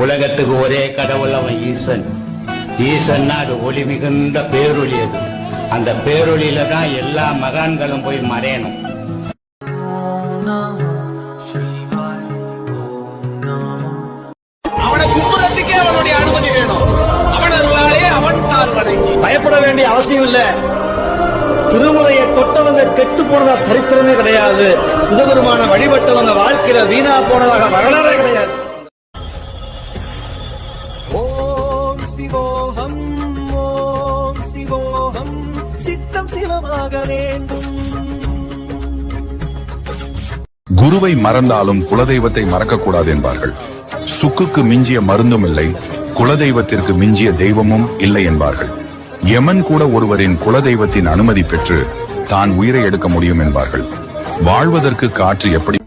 உலகத்துக்கு ஒரே கடவுள் அவன் ஈசன் ஈசன்னா அது ஒளி மிகுந்த பேரொளி அது. அந்த பேரொளியில தான் எல்லா மகான்களும் போய் மறையணும். அவனை கும்புறதுக்கே அவனுடைய அனுமதி வேணும். அவன் வணங்கி. பயப்பட வேண்டிய அவசியம் இல்ல. திருமுறையை தொட்டவங்க கெட்டு போனதா சரித்திரமே கிடையாது. சிவபெருமான வழிபட்டவங்க வாழ்க்கையில வீணா போனதாக வரலாறே கிடையாது. சிவோகம் ஓம் சிவோகம். சித்தம் சிவமாக வேண்டும். குருவை மறந்தாலும் குலதெய்வத்தை மறக்கக்கூடாது என்பார்கள். சுக்குக்கு மிஞ்சிய மருந்தும் இல்லை குலதெய்வத்திற்கு மிஞ்சிய தெய்வமும் இல்லை என்பார்கள். யமன் கூட ஒருவரின் குலதெய்வத்தின் அனுமதி பெற்று தான் உயிரை எடுக்க முடியும் என்பார்கள். வாழ்வதற்கு காற்று எப்படி